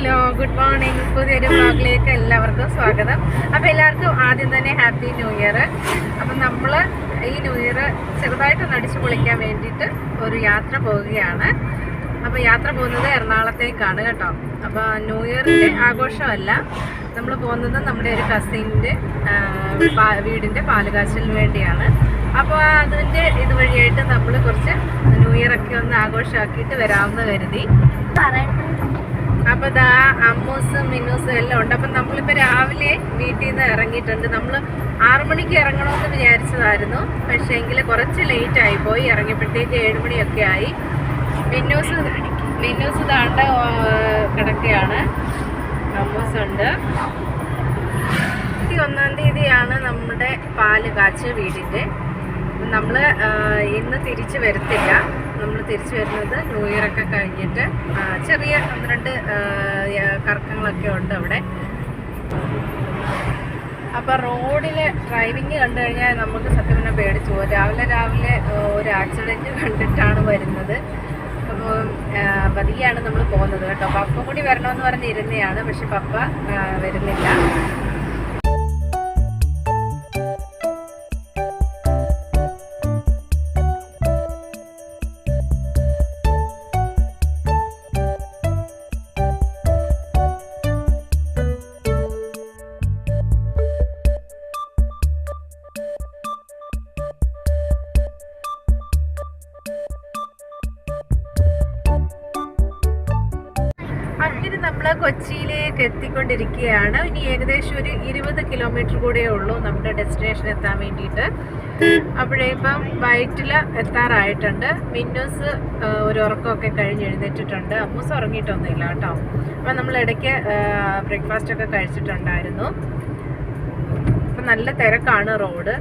Hello good morning. പുതിയൊരു ബ്ലോഗിലേക്ക് എല്ലാവർക്കും സ്വാഗതം. അപ്പോൾ എല്ലാവർക്കും ആദ്യം തന്നെ ഹാപ്പി ന്യൂ ഇയർ. അപ്പം നമ്മൾ ഈ ന്യൂ ഇയർ ചെറുതായിട്ടൊന്ന് അടിച്ചു പൊളിക്കാൻ വേണ്ടിയിട്ട് ഒരു യാത്ര പോവുകയാണ്. അപ്പോൾ യാത്ര പോകുന്നത് എറണാകുളത്തേക്കാണ് കേട്ടോ. അപ്പോൾ ന്യൂ ഇയറിന്റെ ആഘോഷമല്ല. നമ്മൾ പോകുന്നത് നമ്മുടെ ഒരു കസിന്റെ വീടിന്റെ പാലുകാച്ചിന് വേണ്ടിയാണ്. അപ്പോൾ അതിന്റെ ഇതുവഴിയായിട്ട് നമ്മൾ കുറച്ച് ന്യൂ ഇയറൊക്കെ ഒന്ന് ആഘോഷമാക്കിയിട്ട് വരാമെന്ന് കരുതി. അപ്പൊ ദാ അമ്മൂസും മിന്നൂസും എല്ലാം ഉണ്ട്. അപ്പൊ നമ്മളിപ്പോ രാവിലെ വീട്ടിൽ നിന്ന് ഇറങ്ങിയിട്ടുണ്ട്. നമ്മൾ ആറു മണിക്ക് ഇറങ്ങണമെന്ന് വിചാരിച്ചതായിരുന്നു. പക്ഷേ എങ്കിൽ കുറച്ച് ലേറ്റ് ആയി പോയി. ഇറങ്ങിയപ്പോഴത്തേക്ക് ഏഴുമണിയൊക്കെ ആയി. മിന്നൂസ് മിന്നൂസ് താണ്ട കിടക്കുകയാണ് അമ്മൂസ് ഉണ്ട് ഇരുപത്തി ഒന്നാം തീയതിയാണ് നമ്മുടെ പാൽ കാച്ച് വീടിന്റെ. നമ്മൾ ഇന്ന് തിരിച്ചു വരത്തില്ല. നമ്മൾ തിരിച്ചു വരുന്നത് ന്യൂ ഇയർ ഒക്കെ കഴിഞ്ഞിട്ട് ചെറിയ ഒന്ന് രണ്ട് കറക്കങ്ങളൊക്കെ ഉണ്ട് അവിടെ. അപ്പോൾ റോഡിൽ ഡ്രൈവിങ് കണ്ടു കഴിഞ്ഞാൽ നമുക്ക് സത്യം പറഞ്ഞാൽ പേടിച്ചു പോകും രാവിലെ രാവിലെ ഒരു ആക്സിഡന്റ് കണ്ടിട്ടാണ് വരുന്നത്. അപ്പോൾ പതിയാണ് നമ്മൾ പോകുന്നത് കേട്ടോ. പപ്പ കൂടി വരണമെന്ന് പറഞ്ഞിരുന്നതാണ് പക്ഷെ പപ്പ വരുന്നില്ല. അങ്ങനെ നമ്മൾ കൊച്ചിയിലേക്ക് എത്തിക്കൊണ്ടിരിക്കുകയാണ്. ഇനി ഏകദേശം ഒരു ഇരുപത് കിലോമീറ്റർ കൂടെ ഉള്ളൂ നമ്മുടെ ഡെസ്റ്റിനേഷൻ എത്താൻ വേണ്ടിയിട്ട്. അപ്പോഴേപ്പം വയറ്റിൽ എത്താറായിട്ടുണ്ട്. മിന്നൂസ് ഒരു ഉറക്കമൊക്കെ കഴിഞ്ഞ് എഴുന്നേറ്റിട്ടുണ്ട്. അമ്മൂസ് ഉറങ്ങിയിട്ടൊന്നുമില്ല കേട്ടോ. അപ്പം നമ്മൾ ഇടയ്ക്ക് ബ്രേക്ക്ഫാസ്റ്റ് ഒക്കെ കഴിച്ചിട്ടുണ്ടായിരുന്നു. അപ്പം നല്ല തിരക്കാണ് റോഡ്.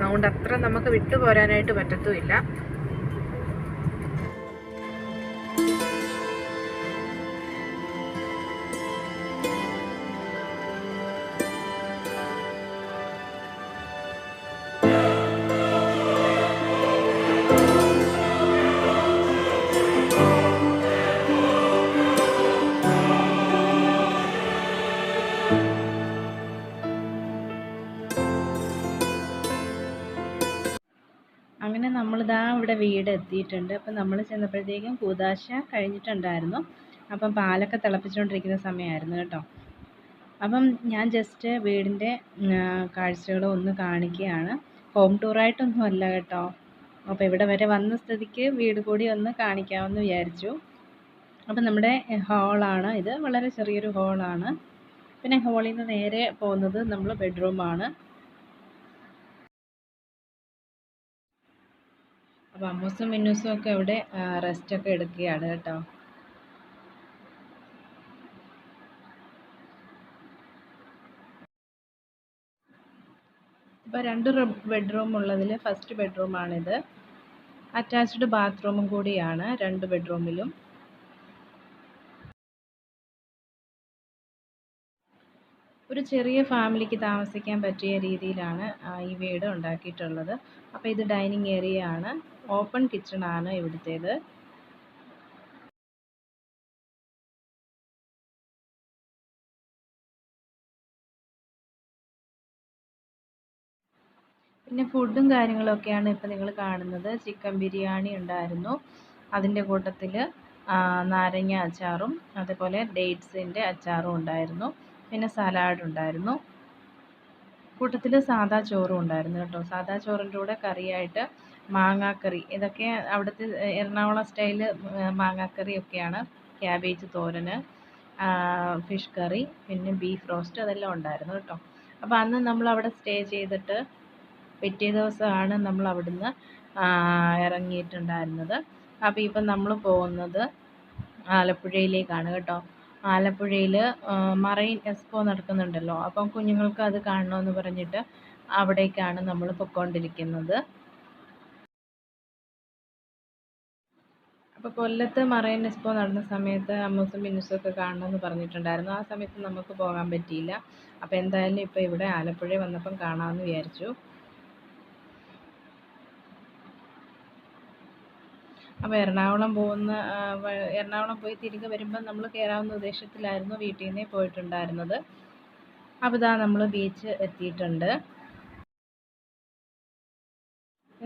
അതുകൊണ്ട് അത്ര നമുക്ക് വിട്ടുപോരാനായിട്ട് പറ്റത്തുമില്ല. അങ്ങനെ നമ്മളിതാ ഇവിടെ വീട് എത്തിയിട്ടുണ്ട് അപ്പം നമ്മൾ ചെന്നപ്പോഴത്തേക്കും കൂതാശ കഴിഞ്ഞിട്ടുണ്ടായിരുന്നു. അപ്പം പാലൊക്കെ തിളപ്പിച്ചുകൊണ്ടിരിക്കുന്ന സമയമായിരുന്നു കേട്ടോ. അപ്പം ഞാൻ ജസ്റ്റ് വീടിന്റെ കാഴ്ചകൾ ഒന്ന് കാണിക്കുകയാണ്. ഹോം ടൂറായിട്ടൊന്നും അല്ല കേട്ടോ. അപ്പോൾ ഇവിടെ വരെ വന്ന സ്ഥിതിക്ക് വീട് കൂടി ഒന്ന് കാണിക്കാമെന്ന് വിചാരിച്ചു. അപ്പം നമ്മുടെ ഹാളാണ് ഇത് വളരെ ചെറിയൊരു ഹാളാണ് പിന്നെ ഹോളിൽ നിന്ന് നേരെ പോകുന്നത് നമ്മൾ ബെഡ്റൂമാണ് അപ്പോൾ അമ്മൂസും മിന്നൂസും ഒക്കെ ഇവിടെ റെസ്റ്റ് ഒക്കെ എടുക്കുകയാണ് കേട്ടോ. ഇപ്പോൾ രണ്ട് ബെഡ്റൂം ഉള്ളതിൽ ഫസ്റ്റ് ബെഡ്റൂമാണിത് അറ്റാച്ച്ഡ് ബാത്റൂമും കൂടിയാണ് രണ്ട് ബെഡ്റൂമിലും ഒരു ചെറിയ ഫാമിലിക്ക് താമസിക്കാൻ പറ്റിയ രീതിയിലാണ് ഈ വീട് ഉണ്ടാക്കിയിട്ടുള്ളത്. അപ്പോൾ ഇത് ഡൈനിങ് ഏരിയ ആണ്. ഓപ്പൺ കിച്ചണാണ് ഇവിടുത്തേത്. പിന്നെ ഫുഡും കാര്യങ്ങളൊക്കെയാണ് ഇപ്പോൾ നിങ്ങൾ കാണുന്നത്. ചിക്കൻ ബിരിയാണി ഉണ്ടായിരുന്നു. അതിന്റെ കൂട്ടത്തിൽ നാരങ്ങ അച്ചാറും അതേപോലെ ഡേറ്റ്സിന്റെ അച്ചാറും ഉണ്ടായിരുന്നു. പിന്നെ സലാഡ് ഉണ്ടായിരുന്നു. കൂട്ടത്തിൽ സാദാ ചോറും ഉണ്ടായിരുന്നു കേട്ടോ. സാദാ ചോറിന്റെ കൂടെ കറിയായിട്ട് മാങ്ങാക്കറി. ഇതൊക്കെ അവിടുത്തെ എറണാകുളം സ്റ്റൈൽ മാങ്ങാക്കറി ഒക്കെയാണ് ക്യാബേജ് തോരന് ഫിഷ് കറി പിന്നെ ബീഫ് റോസ്റ്റ് അതെല്ലാം ഉണ്ടായിരുന്നു കേട്ടോ. അപ്പോൾ അന്ന് നമ്മൾ അവിടെ സ്റ്റേ ചെയ്തിട്ട് പിറ്റേ ദിവസമാണ് നമ്മൾ അവിടുന്ന് ഇറങ്ങിയിട്ടുണ്ടായിരുന്നത്. അപ്പോൾ ഇപ്പം നമ്മൾ പോകുന്നത് ആലപ്പുഴയിലേക്കാണ് കേട്ടോ. ആലപ്പുഴയിൽ മറൈൻ എക്സ്പോ നടക്കുന്നുണ്ടല്ലോ. അപ്പം കുഞ്ഞുങ്ങൾക്ക് അത് കാണണമെന്ന് പറഞ്ഞിട്ട് അവിടേക്കാണ് നമ്മൾ പൊയ്ക്കൊണ്ടിരിക്കുന്നത് അപ്പോൾ കൊല്ലത്ത് മറൈൻ എക്സ്പോ നടന്ന സമയത്ത് അമ്മൂസും മിന്നുസും ഒക്കെ കാണണമെന്ന് പറഞ്ഞിട്ടുണ്ടായിരുന്നു. ആ സമയത്ത് നമുക്ക് പോകാൻ പറ്റിയില്ല. അപ്പോൾ എന്തായാലും ഇപ്പോൾ ഇവിടെ ആലപ്പുഴ വന്നപ്പം കാണാമെന്ന് വിചാരിച്ചു. അപ്പോൾ എറണാകുളം പോകുന്ന എറണാകുളം പോയി തിരികെ വരുമ്പോൾ നമ്മൾ കയറാവുന്ന ഉദ്ദേശത്തിലായിരുന്നു വീട്ടിൽ നിന്നേ പോയിട്ടുണ്ടായിരുന്നത്. അപ്പോൾ ഇതാ നമ്മൾ ബീച്ച് എത്തിയിട്ടുണ്ട്.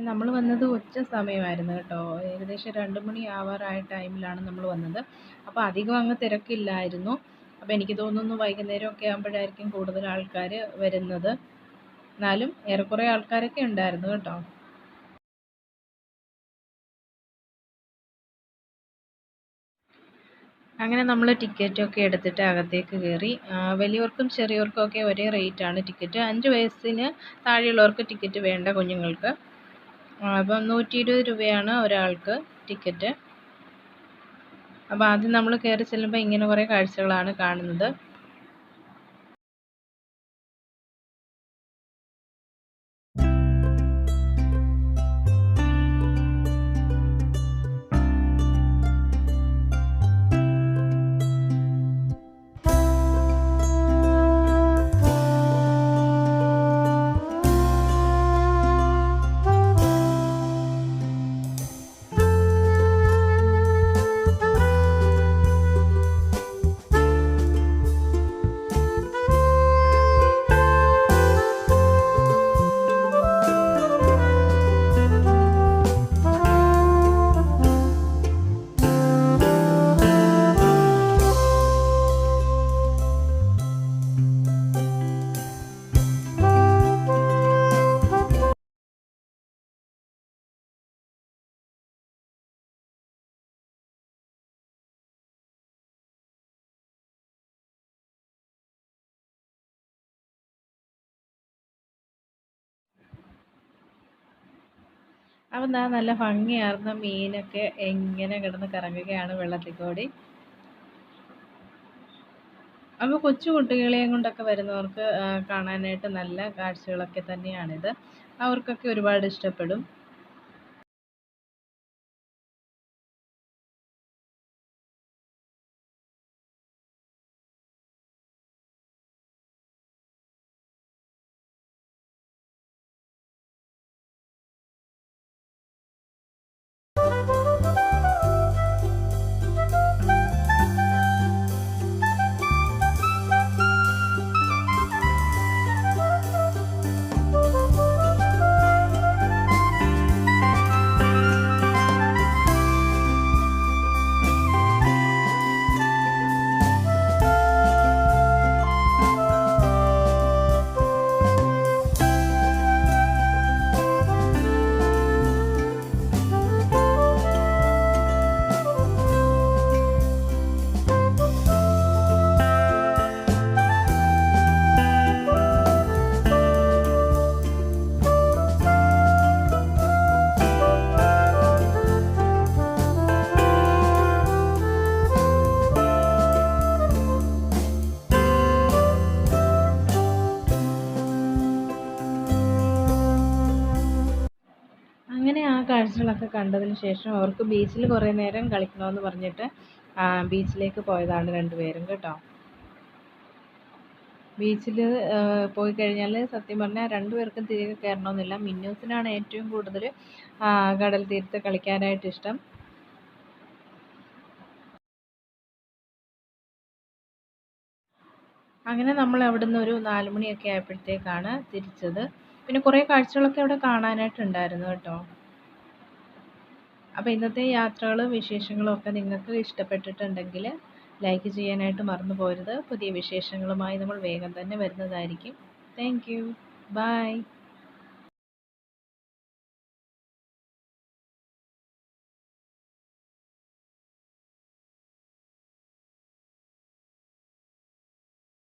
നമ്മൾ വന്നത് ഉച്ച സമയമായിരുന്നു കേട്ടോ. ഏകദേശം രണ്ട് മണി ആവാറായ ടൈമിലാണ് നമ്മൾ വന്നത്. അപ്പോൾ അധികം അങ്ങ് തിരക്കില്ലായിരുന്നു. അപ്പോൾ എനിക്ക് തോന്നുന്നു വൈകുന്നേരമൊക്കെ ആകുമ്പോഴായിരിക്കും കൂടുതൽ ആൾക്കാർ വരുന്നത്. എന്നാലും ഏറെക്കുറെ ആൾക്കാരൊക്കെ ഉണ്ടായിരുന്നു കേട്ടോ. അങ്ങനെ നമ്മൾ ടിക്കറ്റൊക്കെ എടുത്തിട്ട് അകത്തേക്ക് കയറി വലിയവർക്കും ചെറിയവർക്കും ഒക്കെ ഒരേ റേറ്റാണ് ടിക്കറ്റ് അഞ്ച് വയസ്സിന് താഴെയുള്ളവർക്ക് ടിക്കറ്റ് വേണ്ട കുഞ്ഞുങ്ങൾക്ക്. അപ്പം നൂറ്റി ഇരുപത് രൂപയാണ് ഒരാൾക്ക് ടിക്കറ്റ്. അപ്പോൾ ആദ്യം നമ്മൾ കയറി ചെല്ലുമ്പോൾ ഇങ്ങനെ കുറേ കാഴ്ചകളാണ് കാണുന്നത്. അപ്പം എന്താ നല്ല ഭംഗിയാർന്ന മീനൊക്കെ എങ്ങനെ കിടന്ന് കറങ്ങുകയാണ് വെള്ളത്തിൽ കൂടി അപ്പോൾ കൊച്ചു കുട്ടികളെയും കൊണ്ടൊക്കെ വരുന്നവർക്ക് കാണാനായിട്ട് നല്ല കാഴ്ചകളൊക്കെ തന്നെയാണിത്. അവർക്കൊക്കെ ഒരുപാട് ഇഷ്ടപ്പെടും. കാഴ്ചകളൊക്കെ കണ്ടതിന് ശേഷം അവർക്ക് ബീച്ചിൽ കുറേ നേരം കളിക്കണമെന്ന് പറഞ്ഞിട്ട് ബീച്ചിലേക്ക് പോയതാണ് രണ്ടുപേരും കേട്ടോ. ബീച്ചിൽ പോയി കഴിഞ്ഞാൽ സത്യം പറഞ്ഞാൽ രണ്ടുപേർക്കും തിരികെ കയറണമെന്നില്ല മിന്നൂസിനാണ് ഏറ്റവും കൂടുതൽ കടൽ തീരത്ത് കളിക്കാനായിട്ട് ഇഷ്ടം. അങ്ങനെ നമ്മൾ അവിടുന്ന് ഒരു നാല് മണിയൊക്കെ ആയപ്പോഴത്തേക്കാണ് തിരിച്ചത്. പിന്നെ കുറേ കാഴ്ചകളൊക്കെ അവിടെ കാണാനായിട്ടുണ്ടായിരുന്നു കേട്ടോ. അപ്പോൾ ഇന്നത്തെ യാത്രകളും വിശേഷങ്ങളും ഒക്കെ നിങ്ങൾക്ക് ഇഷ്ടപ്പെട്ടിട്ടുണ്ടെങ്കിൽ ലൈക്ക് ചെയ്യാനായിട്ട് മറന്നു പോരുത്. പുതിയ വിശേഷങ്ങളുമായി നമ്മൾ വേഗം തന്നെ വരുന്നതായിരിക്കും. Thank you by